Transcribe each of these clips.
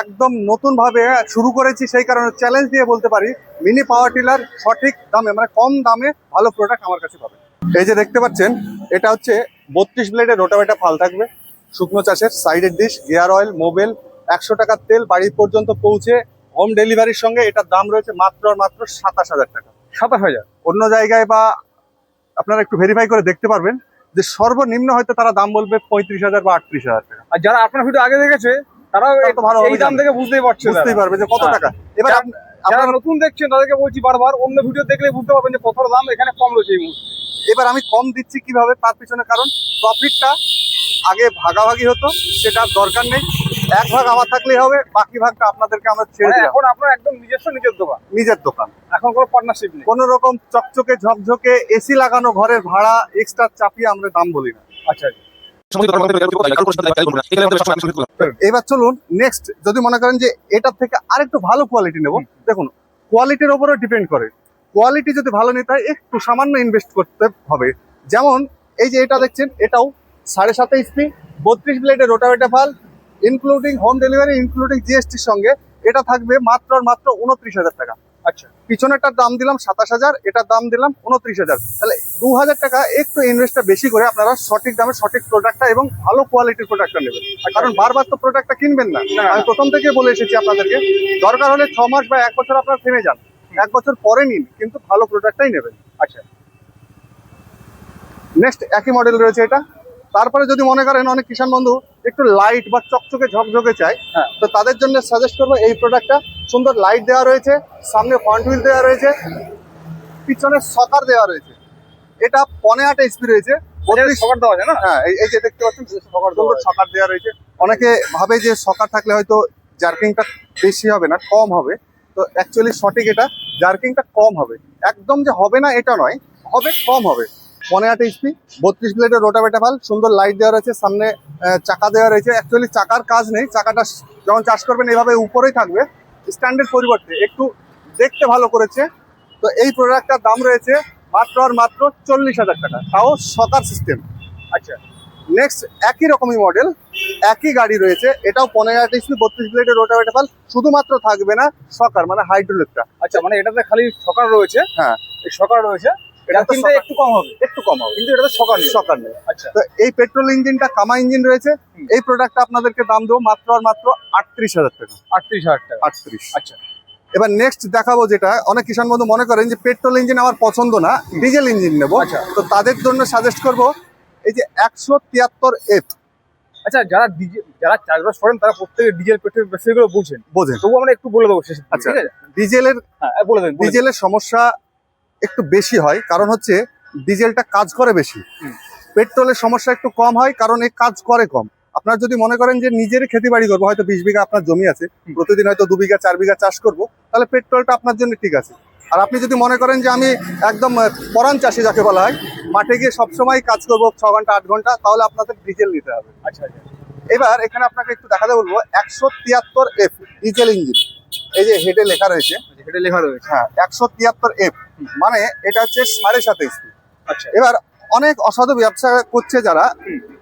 একদম নতুন ভাবে শুরু করেছি সেই কারণে চ্যালেঞ্জ দিয়ে বলতে পারি মিনি পাওয়ার টিলার সঠিক দামে মানে কম দামে ভালো প্রোডাক্ট আমার কাছে পাবে এই যে দেখতে পাচ্ছেন এটা হচ্ছে বত্রিশ ব্লেডের রোটাভেটা ফাল থাকবে শুকনো চাষের সাইডের ডিশ গিয়ার অয়েল মোবিল একশো টাকার তেল বাড়ি পর্যন্ত পৌঁছে হোম ডেলিভারির সঙ্গে এটার দাম রয়েছে মাত্র আর মাত্র সাতাশ হাজার টাকা। সাতাশ হাজার? অন্য জায়গায় বা আপনারা একটু ভেরিফাই করে দেখতে পারবেন যে সর্বনিম্ন হয়তো তারা দাম বলবে পঁয়ত্রিশ হাজার বা আটত্রিশ হাজার টাকা। আর যারা আপনার ভিডিও আগে দেখেছে তারাও এই দাম। থেকে বুঝতেই পারছে বুঝতেই পারবে যে কত হ্যাঁ। টাকা। এবার যারা নতুন দেখছেন তাদেরকে বলছি বারবার অন্য ভিডিও দেখলে বুঝতে পারবেন যে কতটা দাম এখানে কম রয়েছে এই মুহূর্তে। এবার আমি কম দিচ্ছি কীভাবে তার পিছনে কারণ প্রফিটটা আগে ভাগাভাগি হতো সেটা দরকার নেই। এক ভাগ আমার থাকলেই হবে বাকি ভাগটা আপনাদেরকে আমরা ছেড়ে মানে দিলাম। এখন আপনার একদম নিজস্ব নিজের দোকান। নিজের দোকান। এখন কোনো পার্টনারশিপ নেই। কোন রকম চকচকে ঝকঝকে এসি লাগানো ঘরের ভাড়া এক্সট্রা চাপিয়ে আমরা দাম বলি না। আচ্ছা আচ্ছা। এবার চলুন নেক্সট যদি মনে করেন যে এটার থেকে আরেকটু ভালো কোয়ালিটি নেব দেখুন কোয়ালিটির উপরে ডিপেন্ড করে। কোয়ালিটি যদি ভালো নিতে হয় একটু সামান্য ইনভেস্ট করতে হবে। যেমন এই যে এটা দেখছেন এটাও সাড়ে সাত এইচপি বত্রিশ ব্লেডের রোটাভেটা ফাল ইনক্লুডিং হোম ডেলিভারি ইনক্লুডিং জিএসটির সঙ্গে এটা থাকবে মাত্র আর মাত্র উনত্রিশ হাজার টাকা। আচ্ছা পিছনেরটার দাম দিলাম সাতাশ হাজার এটার দাম দিলাম উনত্রিশ হাজার। তাহলে দু হাজার টাকা একটু ইনভেস্টটা বেশি করে আপনারা সঠিক দামে সঠিক প্রোডাক্টটা এবং ভালো কোয়ালিটির প্রোডাক্টটা নেবেন। কারণ বারবার তো প্রোডাক্টটা কিনবেন না। না। আমি প্রথম থেকে বলে এসেছি আপনাদেরকে দরকার হলে ছ মাস বা এক বছর আপনারা থেমে যান। এক বছর পরে নিন কিন্তু ভালো প্রোডাক্টটাই নেবেন। আচ্ছা। নেক্সট একই মডেল রয়েছে এটা। তারপরে যদি মনে করেন অনেক কিষাণ বন্ধু একটু লাইট বা চকচকে ঝকঝকে চাই হ্যাঁ। তো তাদের জন্য সাজেস্ট করব এই প্রোডাক্টটা সুন্দর লাইট দেওয়া রয়েছে সামনে ফ্রন্ট হুইল দেওয়া রয়েছে পিছনে সকার দেওয়া রয়েছে। এটা পনে আট এইচপি রয়েছে সবার দেওয়া আছে না? হ্যাঁ এই- যে দেখতে পাচ্ছেন সকার সুন্দর সকার দেওয়া রয়েছে। অনেকে ভাবে যে সকার থাকলে হয়তো জার্কিংটা বেশি হবে না কম হবে। তো অ্যাকচুয়ালি সঠিক এটা জার্কিংটা কম হবে। একদম যে হবে না এটা নয় হবে কম হবে। পনে আট এইচপি বত্রিশ ব্লেডের রোটাভেটা ভালো সুন্দর লাইট দেওয়া রয়েছে সামনে চাকা দেওয়া রয়েছে। অ্যাকচুয়ালি চাকার কাজ নেই চাকাটা যখন চাষ করবেন এইভাবে উপরেই থাকবে। স্ট্যান্ডের পরিবর্তে একটু দেখতে ভালো করেছে। তো এই প্রোডাক্টটার দাম রয়েছে মাত্র আর মাত্র চল্লিশ হাজার টাকা। তাও সকার সিস্টেম আচ্ছা নেক্সট একই রকমই মডেল একই গাড়ি রয়েছে। এটাও পনেরো আট ইস্পি বত্রিশ ব্লেডের রোটাভেটা ভালো শুধুমাত্র থাকবে না সকার মানে হাইড্রোলিকটা আচ্ছা মানে এটাতে খালি সকার রয়েছে? হ্যাঁ। এই সকাল রয়েছে? এটা এটা কিন্তু একটু কম হবে। একটু কম হবে। কিন্তু এটাতে সকাল নেই। আচ্ছা। তো এই পেট্রোল ইঞ্জিনটা কামা ইঞ্জিন রয়েছে। এই প্রোডাক্টটা আপনাদেরকে দাম দেবো মাত্র আর মাত্র আটত্রিশ হাজার টাকা। আটত্রিশ হাজার টাকা। আটত্রিশ। আচ্ছা। এবার নেক্সট দেখাবো যেটা। অনেক কিষাণ বন্ধু মনে করেন যে পেট্রোল ইঞ্জিন আমার পছন্দ না ডিজেল ইঞ্জিন নেব। আচ্ছা। তো তাদের জন্য সাজেস্ট করব এই যে একশো তিয়াত্তর এফ আচ্ছা যারা ডিজেল যারা চাষবাস করেন তারা প্রত্যেকে ডিজেল পেট্রোল সেগুলো বুঝেন। বোঝেন। তবু আমরা একটু বলে দেবো আচ্ছা। ডিজেলের হ্যাঁ বলে দেন বলে দেন। ডিজেলের সমস্যা একটু বেশি হয় কারণ হচ্ছে ডিজেলটা কাজ করে বেশি। পেট্রোলের সমস্যা একটু কম হয় কারণ এ কাজ করে কম। আপনার যদি মনে করেন যে নিজের খেতে বাড়ি করব হয়তো বিশ বিঘা আপনার জমি আছে প্রতিদিন হয়তো দু বিঘা চার বিঘা চাষ করব তাহলে পেট্রোলটা আপনার জন্য ঠিক আছে। আর আপনি যদি মনে করেন যে আমি একদম পরাণ চাষি যাকে বলা হয় মাঠে গিয়ে সবসময় কাজ করব ছ ঘণ্টা আট ঘণ্টা তাহলে আপনাদের ডিজেল নিতে হবে। আচ্ছা আচ্ছা। এবার এখানে আপনাকে একটু দেখাতে বলব একশো তিয়াত্তর এফ ডিজেল ইঞ্জিন। এই যে হেডে লেখা রয়েছে এটা লেখা রয়েছে। হ্যাঁ একশো তিয়াত্তর এফ মানে এটা হচ্ছে সাড়ে সাত এইচপি আচ্ছা। এবার অনেক অসাধু ব্যবসা করছে যারা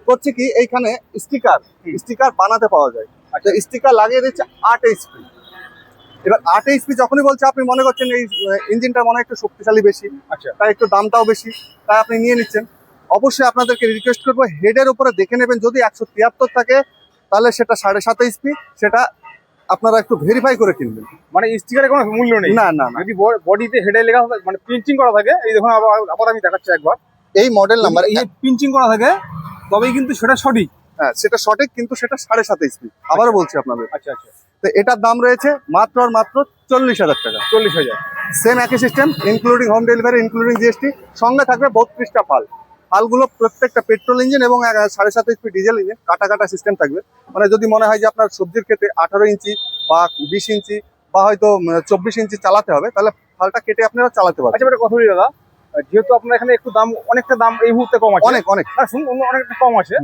করছে কি এইখানে স্টিকার স্টিকার বানাতে পাওয়া যায়। আচ্ছা। স্টিকার লাগিয়ে দিচ্ছে আট এইচপি এবার আট এইচপি যখনই বলছে আপনি মনে করছেন এই ইঞ্জিনটা মনে হয় একটু শক্তিশালী বেশি আচ্ছা। তাই একটু দামটাও বেশি তাই আপনি নিয়ে নিচ্ছেন। অবশ্যই আপনাদেরকে রিকোয়েস্ট করব হেডের উপরে দেখে নেবেন যদি একশো তিয়াত্তর থাকে তাহলে সেটা সাড়ে সাত এইচপি সেটা আপনারা একটু ভেরিফাই করে কিনবেন। মানে স্টিকারে কোনো মূল্য নেই। না না যদি বডিতে হেডে লেখা থাকে মানে প্রিন্টিং করা থাকে এই দেখুন আবার আবার আমি দেখাচ্ছি একবার। এই মডেল নাম্বার এই প্রিন্টিং করা থাকে তবেই কিন্তু সেটা সঠিক। হ্যাঁ সেটা সঠিক কিন্তু সেটা সাড়ে সাত এইচপি আবারও বলছি আপনাদের। আচ্ছা আচ্ছা। তো এটার দাম রয়েছে মাত্র আর মাত্র চল্লিশ হাজার টাকা। চল্লিশ হাজার। সেম একই system including home delivery including GST সঙ্গে থাকবে বত্রিশটা ফাল ফালগুলো প্রত্যেকটা পেট্রোল ইঞ্জিন এবং সাড়ে সাত ইঞ্চি ডিজেল ইঞ্জিন কাটা কাটা সিস্টেম থাকবে। মানে যদি মনে হয় যে আপনার সবজির ক্ষেত্রে আঠারো ইঞ্চি বা বিশ ইঞ্চি বা হয়তো চব্বিশ ইঞ্চি চালাতে হবে তাহলে ফালটা কেটে আপনারা চালাতে পারবেন। আচ্ছা কথা বলি দাদা যেহেতু আপনার এখানে একটু দাম অনেকটা দাম এই মুহূর্তে কম আছে। অনেক অনেক। শুনুন অনেকটা কম আছে।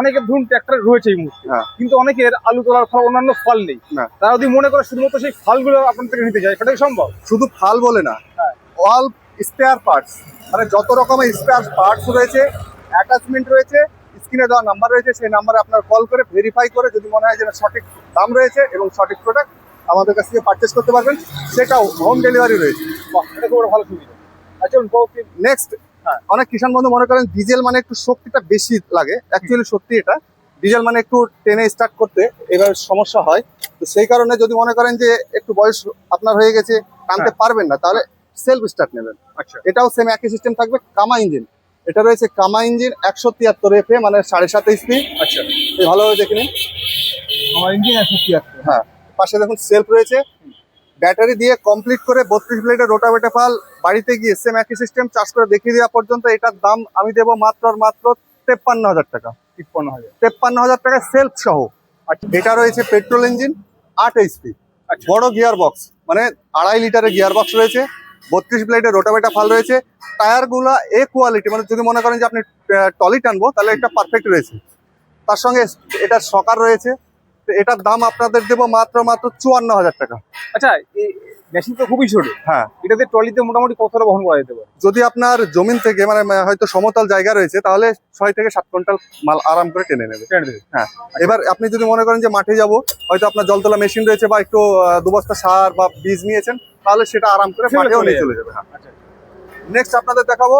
অনেকের ধরুন ট্র্যাক্টর রয়েছে এই মুহূর্তে। হ্যাঁ। কিন্তু অনেকের আলু তোলার ফল অন্যান্য ফল নেই। তারা যদি মনে করে শুধুমাত্র সেই ফলগুলো আপনার থেকে নিতে চায় সেটা সম্ভব? শুধু ফাল বলে না। হ্যাঁ। অল স্পেয়ার পার্টস মানে যত রকমের স্পেয়ার পার্টস রয়েছে অ্যাটাচমেন্ট রয়েছে স্ক্রিনে দেওয়া নাম্বার রয়েছে সেই নাম্বারে আপনার কল করে ভেরিফাই করে যদি মনে হয় যে সঠিক দাম রয়েছে এবং সঠিক প্রোডাক্ট আমাদের কাছ থেকে পারচেস করতে পারবেন সেটাও হোম ডেলিভারি রয়েছে। এটা খুব ভালো সুবিধা। আচ্ছা নেক্সট হ্যাঁ। অনেক কিষাণ বন্ধু মনে করেন ডিজেল মানে একটু শক্তিটা বেশি লাগে অ্যাকচুয়ালি সত্যি এটা। ডিজেল মানে একটু টেনে স্টার্ট করতে এবার সমস্যা হয়। তো সেই কারণে যদি মনে করেন যে একটু বয়স আপনার হয়ে গেছে টানতে পারবেন না তাহলে সেলফ স্টার্ট নেবেন। আচ্ছা। এটাও সেম একই সিস্টেম থাকবে কামা ইঞ্জিন এটা রয়েছে কামা ইঞ্জিন একশো তিয়াত্তর এফে মানে সাড়ে সাত এইচপি আচ্ছা। ভালোভাবে দেখে নিন। কামা ইঞ্জিন একশো তিয়াত্তর। হ্যাঁ পাশে দেখুন সেলফ রয়েছে। ব্যাটারি দিয়ে কমপ্লিট করে বত্রিশ ব্লেডের রোটাভেটা ফাল বাড়িতে গিয়ে সেম একই সিস্টেম চার্জ করে দেখিয়ে দেওয়া পর্যন্ত এটার দাম আমি দেবো মাত্র আর মাত্র তেপ্পান্ন হাজার টাকা। তিপ্পান্ন হাজার। তেপ্পান্ন হাজার টাকা সেলফ সহ। আচ্ছা। এটা রয়েছে পেট্রোল ইঞ্জিন আট এইচপি আচ্ছা। বড় গিয়ার বক্স মানে আড়াই লিটারের গিয়ার বক্স রয়েছে। বত্রিশ ব্লেডের রোটাভেটা ফাল রয়েছে। টায়ারগুলো এ কোয়ালিটি মানে যদি মনে করেন যে আপনি টলি টানবো, তাহলে এটা পারফেক্ট রয়েছে। তার সঙ্গে এটা সকার রয়েছে। এটার দাম আপনাদের দেবো মাত্র মাত্র চুয়ান্ন হাজার টাকা। আচ্ছা এই মেশিন তো খুবই ছোট হ্যাঁ। এটাতে ট্রলিতে মোটামুটি কতটা বহন করা যেতে পারে? যদি আপনার জমিন থেকে মানে হয়তো সমতল জায়গা রয়েছে তাহলে ছয় থেকে সাত কুইন্টাল মাল আরাম করে টেনে নেবে। টেনে দেবে। হ্যাঁ। এবার আপনি যদি মনে করেন যে মাঠে যাব হয়তো আপনার জলতলা মেশিন রয়েছে বা একটু আহ, দু বস্তা সার বা বীজ নিয়েছেন তাহলে সেটা আরাম করে মাঠেও নিয়ে চলে যাবে হ্যাঁ। আচ্ছা। নেক্সট আপনাদের দেখাবো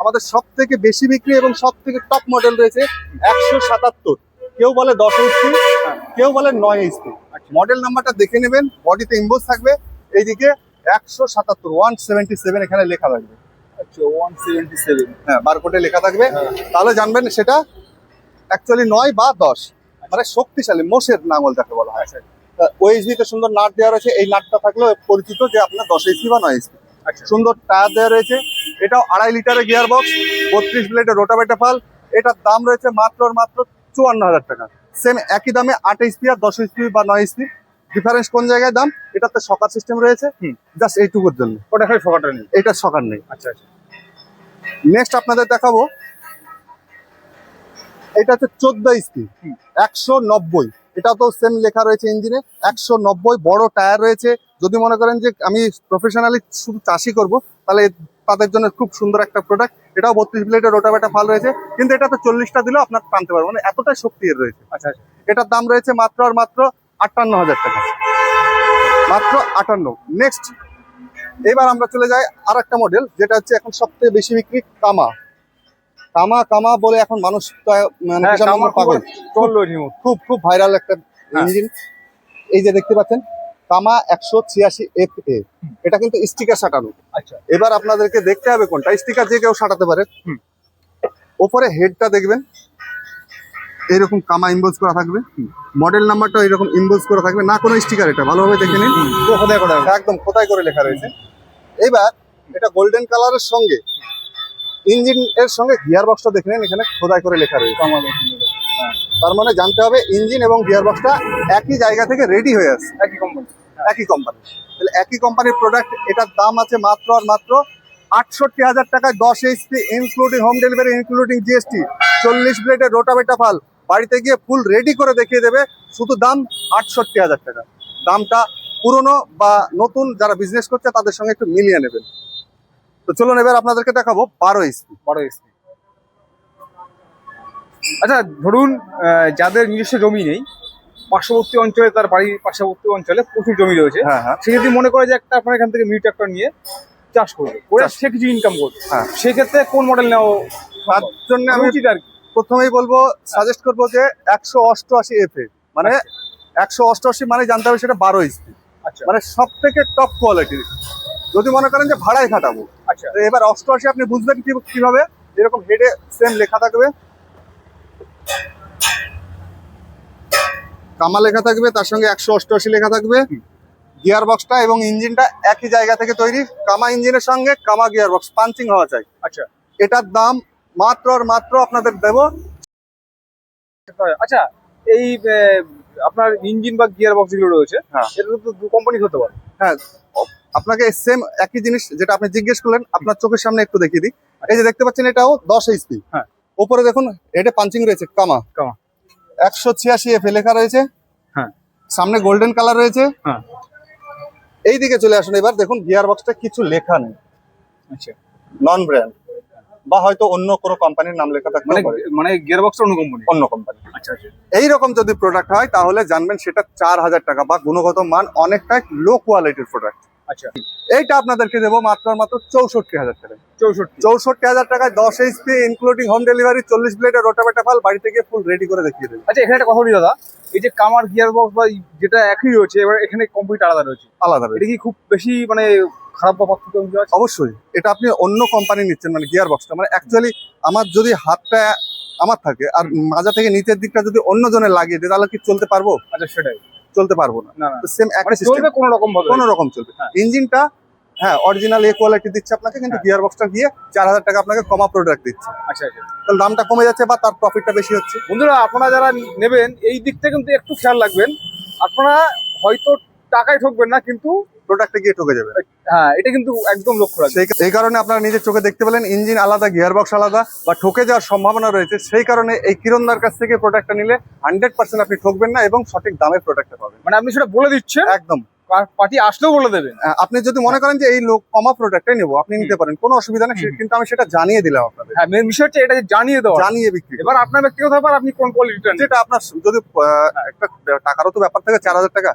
আমাদের সব থেকে বেশি বিক্রি এবং সব থেকে টপ মডেল রয়েছে একশো সাতাত্তর। কেউ বলে দশ এইচপি কেউ বলে নয় এইচপি মডেল নাম্বারটা দেখে নেবেন বডিতে ইম্বোজ থাকবে এইদিকে একশো সাতাত্তর ওয়ান সেভেন্টি সেভেন এখানে লেখা থাকবে। আচ্ছা ওয়ান সেভেন্টি সেভেন হ্যাঁ বারকোডে লেখা থাকবে। হ্যাঁ। তাহলে জানবেন সেটা অ্যাকচুয়ালি নয় বা দশ। মানে শক্তিশালী মোষের নাঙল যাকে বলা হয়। আচ্ছা। ওএইচবি তে সুন্দর নাট দেওয়া রয়েছে এই নাটটা থাকলেও পরিচিত যে আপনার দশ এইচপি বা নয় এইচপি আচ্ছা। সুন্দর টায়ার দেওয়া রয়েছে এটাও আড়াই লিটারের গিয়ার বক্স বত্রিশ ব্লেডের রোটাভেটা ফাল এটার দাম রয়েছে মাত্র মাত্র চুয়ান্ন হাজার টাকা। সেম একই দামে আট এইচপি আর দশ এইচপি বা নয় এইচপি ডিফারেন্স কোন জায়গায় দাম? এটাতে সকার সিস্টেম রয়েছে। জাস্ট এইটুকুর জন্য। ওটা খালি ফকাটা নেই এটা সকার নেই। আচ্ছা আচ্ছা। নেক্সট আপনাদের দেখাবো। এটা হচ্ছে চোদ্দ হুম। একশো নব্বই। এটা তো সেম লেখা রয়েছে ইঞ্জিনে একশো নব্বই বড় টায়ার রয়েছে। যদি মনে করেন যে আমি প্রফেশনালি শুধু চাষি করব তাহলে তাদের জন্য খুব সুন্দর একটা প্রোডাক্ট এটাও বত্রিশ ব্লেডের রোটাবেটা ভালো রয়েছে। কিন্তু এটা তো চল্লিশটা দিলেও আপনার টানতে পারব মানে এতটাই শক্তি এর রয়েছে। আচ্ছা আচ্ছা। এটার দাম রয়েছে মাত্র আর মাত্র আটান্ন হাজার টাকা। মাত্র আটান্ন। নেক্সট এবার আমরা চলে যাই আর একটা মডেল যেটা হচ্ছে এখন সবথেকে বেশি বিক্রি কামা কামা কামা বলে এখন মানুষ মানে হ্যাঁ, পাগল। খুব খুব ভাইরাল একটা হ্যাঁ। ইঞ্জিন এই যে দেখতে পাচ্ছেন কামা একশো ছিয়াশি এফ এ এটা কিন্তু স্টিকার সাটানো। আচ্ছা। এবার আপনাদেরকে দেখতে হবে কোনটা। স্টিকার যে কেউ সাটাতে পারে। ওপরে হেডটা দেখবেন। এরকম কামা ইম্বোজ করা থাকবে। মডেল নাম্বারটা এরকম ইম্বোজ করা থাকবে। না কোনো স্টিকার এটা। ভালোভাবে দেখে নিন। খোদাই করা। একদম খোদাই করে লেখা রয়েছে। এবার এটা গোল্ডেন কালারের সঙ্গে ইঞ্জিন এর সঙ্গে গিয়ার বক্সটা দেখে নিন। এখানে খোদাই করে লেখা রয়েছে। তার মানে জানতে হবে ইঞ্জিন এবং গিয়ার বক্সটা একই জায়গা থেকে রেডি হয়ে আছে একই কোম্পানি একই কোম্পানি তাহলে একই কোম্পানির প্রোডাক্ট এটার দাম আছে মাত্র আর মাত্র আটষট্টি হাজার টাকায় দশ HP including home delivery including GST চল্লিশ ব্লেডের রোটাবেটা ফাল। বাড়িতে গিয়ে ফুল রেডি করে দেখিয়ে দেবে, শুধু দাম আটষট্টি হাজার টাকা। দামটা পুরনো বা নতুন যারা বিজনেস করছে, তাদের সঙ্গে একটু মিলিয়ে নেবেন। তো চলুন এবার আপনাদেরকে দেখাবো বারো এইচপি বড় এসপি আচ্ছা ধরুন যাদের নিজস্ব জমি নেই পার্শ্ববর্তী অঞ্চলে তার বাড়ির পার্শ্ববর্তী অঞ্চলে প্রচুর জমি রয়েছে। হ্যাঁ হ্যাঁ। সে যদি মনে করে যে একটা আপনার এখান থেকে মিনি ট্রাক্টর নিয়ে চাষ করবে করে চাষ। সে কিছু ইনকাম করবে। হ্যাঁ। সেক্ষেত্রে কোন মডেল নেওয়া তার জন্য আমি উচিত আর কি? প্রথমেই বলব সাজেস্ট করব যে একশো অষ্টআশি এফ এ মানে একশো অষ্টআশি মানে জানতে হবে সেটা বারো আচ্ছা। মানে সব থেকে টপ কোয়ালিটির যদি মনে করেন যে ভাড়ায় খাটাবো আচ্ছা। এবার অষ্টআশি আপনি বুঝবেন কীভাবে? এরকম হেডে সেম লেখা থাকবে কামা লেখা থাকবে তার সঙ্গে একশো অষ্টআশি লেখা থাকবে। গিয়ার বক্সটা এবং ইঞ্জিনটা একই জায়গা থেকে তৈরি। কামা ইঞ্জিনের সঙ্গে কামা গিয়ার বক্স পাঞ্চিং হওয়া চাই আচ্ছা। এটার দাম মাত্র আর মাত্র আপনাদের দেবো। আচ্ছা এই আপনার ইঞ্জিন বা গিয়ার বক্স যেগুলো রয়েছে হ্যাঁ। এটা তো দু কোম্পানি হতে পারে। হ্যাঁ আপনাকে সেম একই জিনিস যেটা আপনি জিজ্ঞেস করলেন আপনার চোখের সামনে একটু দেখিয়ে দিই। এই যে দেখতে পাচ্ছেন এটাও দশ এইচপি হ্যাঁ। উপরে দেখুন এটা পাঞ্চিং রয়েছে কামা। কামা। একশো ছিয়াশি এফ লেখা রয়েছে। হ্যাঁ। সামনে গোল্ডেন কালার রয়েছে। হ্যাঁ। এই দিকে চলে আসুন এবার দেখুন গিয়ার বক্সটা কিছু লেখা নেই। আচ্ছা। নন ব্র্যান্ড বা হয়তো অন্য কোনো কোম্পানির নাম লেখা থাকতে মানে পারে। মানে গিয়ার বক্স অন্য কোম্পানি অন্য কোম্পানি আচ্ছা আচ্ছা। এইরকম যদি প্রোডাক্ট হয় তাহলে জানবেন সেটা চার হাজার টাকা বা গুণগত মান অনেকটাই লো কোয়ালিটির প্রোডাক্ট আচ্ছা। এইটা আপনাদেরকে দেবো মাত্র মাত্র চৌষট্টি হাজার টাকা চৌষট্টি। চৌষট্টি হাজার টাকায় দশ এইচপি ইনক্লুডিং হোম ডেলিভারি চল্লিশ ব্লেডের রোটাভেটা ফাল বাড়ি থেকে ফুল রেডি করে দেখিয়ে দেবে। আচ্ছা এখানে একটা কথা বলি দাদা এই যে কামার গিয়ার বক্স বা যেটা একই রয়েছে এবার এখানে কমপ্লিট আলাদা রয়েছে। আলাদা এটা কি খুব বেশি মানে খারাপ বা পার্থক্য অবশ্যই। এটা আপনি অন্য কোম্পানি নিচ্ছেন মানে গিয়ার বক্সটা মানে অ্যাকচুয়ালি আমার যদি হাতটা আমার থাকে আর মাজা থেকে নিচের দিকটা যদি অন্য জনের লাগিয়ে দিই তাহলে কি চলতে পারব? আচ্ছা সেটাই। চলতে পারব না। সেম মানে একই কোনো রকম ভাবে। কোনো রকম চলবে। হ্যাঁ। ইঞ্জিনটা হ্যাঁ অরিজিনাল এ কোয়ালিটি দিচ্ছে আপনাকে কিন্তু হ্যাঁ। গিয়ার বক্সটা দিয়ে চার হাজার টাকা আপনাকে কমা প্রোডাক্ট দিচ্ছে। আচ্ছা আচ্ছা। তাহলে দামটা কমে যাচ্ছে বা তার প্রফিটটা বেশি হচ্ছে। বন্ধুরা আপনারা যারা নেবেন এই দিকটা কিন্তু একটু খেয়াল রাখবেন। আপনারা হয়তো টাকায় ঠকবেন না কিন্তু প্রোডাক্টে গিয়ে ঠকে যাবে। হ্যাঁ এটা কিন্তু একদম লক্ষ্য রাখবে এই কারণে আপনারা নিজের চোখে দেখতে পেলেন ইঞ্জিন আলাদা গিয়ার বক্স আলাদা বা ঠকে যাওয়ার সম্ভাবনা রয়েছে। সেই কারণে এই কিরণদার কাছ থেকে প্রোডাক্টটা নিলে হান্ড্রেড পার্সেন্ট আপনি ঠকবেন না এবং সঠিক দামে প্রোডাক্টটা পাবেন। মানে আপনি সেটা বলে দিচ্ছেন। একদম। পার্টি আসলেও বলে দেবেন আপনি যদি মনে করেন যে এই লোক কমা প্রোডাক্টটাই নেব আপনি নিতে পারেন। কোনো অসুবিধা নেই কিন্তু আমি সেটা জানিয়ে দিলাম আপনাদের। হ্যাঁ মেন বিষয় হচ্ছে এটা জানিয়ে দেওয়া। জানিয়ে বিক্রি এবার আপনার ব্যক্তিগত ব্যাপার আপনি কোন কোয়ালিটিটা যেটা আপনার যদি আহ, একটা টাকারও তো ব্যাপার থাকে চার হাজার টাকা।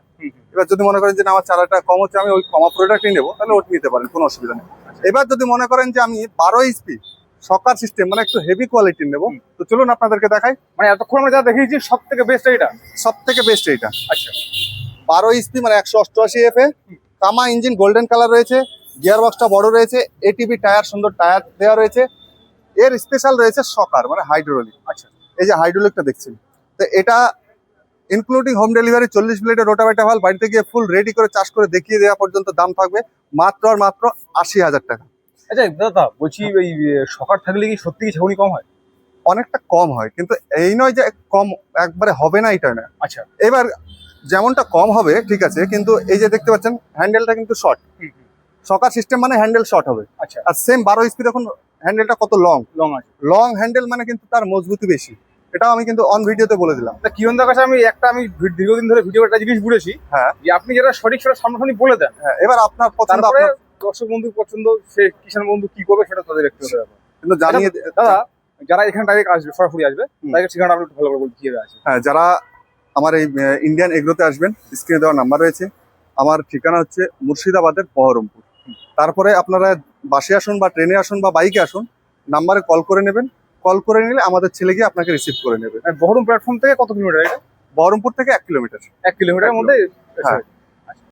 এবার যদি মনে করেন যে না আমার চার হাজার টাকা কম হচ্ছে আমি ওই কমা প্রোডাক্টই নেব তাহলে ওটা নিতে পারেন কোনো অসুবিধা নেই। এবার যদি মনে করেন যে আমি বারো এইচপি সকার সিস্টেম মানে একটু হেভি কোয়ালিটির নেব তো চলুন আপনাদেরকে দেখাই। মানে এতক্ষণ আমরা যা দেখিয়েছি সব থেকে বেস্ট এটা সব থেকে বেস্ট এইটা। আচ্ছা। বারো এইচপি মানে একশো অষ্টআশি এফ এ কামা ইঞ্জিন গোল্ডেন কালার রয়েছে গিয়ার বক্সটা বড় রয়েছে এটিভি টায়ার সুন্দর টায়ার দেওয়া রয়েছে। এর স্পেশাল রয়েছে সকার মানে হাইড্রোলিক আচ্ছা। এই যে হাইড্রোলিকটা দেখছেন। তো এটা ইনক্লুডিং হোম ডেলিভারি চল্লিশ প্লেটের রোটাভেটা ভালো বাড়িতে গিয়ে ফুল রেডি করে চাষ করে দেখিয়ে দেওয়া পর্যন্ত দাম থাকবে মাত্র আর মাত্র আশি হাজার টাকা। আচ্ছা দাদা বলছি এই সকার থাকলে কি সত্যি কি ছাউনি কম হয়? অনেকটা কম হয় কিন্তু এই নয় যে কম একবারে হবে না এটা না আচ্ছা। এবার যেমনটা কম হবে ঠিক আছে কিন্তু এই যে দেখতে পাচ্ছেন হ্যান্ডেলটা কিন্তু শর্ট সকার সিস্টেম মানে হ্যান্ডেল শর্ট হবে। আচ্ছা। আর সেম বারো স্পি দেখুন হ্যান্ডেলটা কত লং লং আছে। লং হ্যান্ডেল মানে কিন্তু তার মজবুতি বেশি। এটাও আমি কিন্তু অন ভিডিওতে বলে দিলাম। তা কিরণদার কাছে আমি একটা আমি দীর্ঘদিন ধরে ভিডিও একটা জিনিস ঘুরেছি হ্যাঁ। যে আপনি যেটা সঠিক সেটা সামনাসামনি বলে দেন। হ্যাঁ এবার আপনার পছন্দ আপনার দর্শক বন্ধু পছন্দ সে কিষান বন্ধু কি করবে সেটা তাদের ব্যক্তিগত ব্যাপার। কিন্তু জানিয়ে দাদা যারা এখানে ডাইরেক্ট আসবে সরাসরি আসবে। তাদের ঠিকানা আপনি ভালো করে বলতে কীভাবে আছে। হ্যাঁ যারা আমার এই ইন্ডিয়ান এগ্রোতে আসবেন স্ক্রিনে দেওয়ার নাম্বার রয়েছে। আমার ঠিকানা হচ্ছে মুর্শিদাবাদের বহরমপুর। তারপরে আপনারা বাসে আসুন বা ট্রেনে আসুন বা বাইকে আসুন নাম্বারে কল করে নেবেন। কল করে নিলে আমাদের ছেলে গিয়ে আপনাকে রিসিভ করে নেবে। বহরম প্ল্যাটফর্ম থেকে কত কিলোমিটার এটা? বহরমপুর থেকে এক কিলোমিটার। এক কিলোমিটারের মধ্যে হ্যাঁ।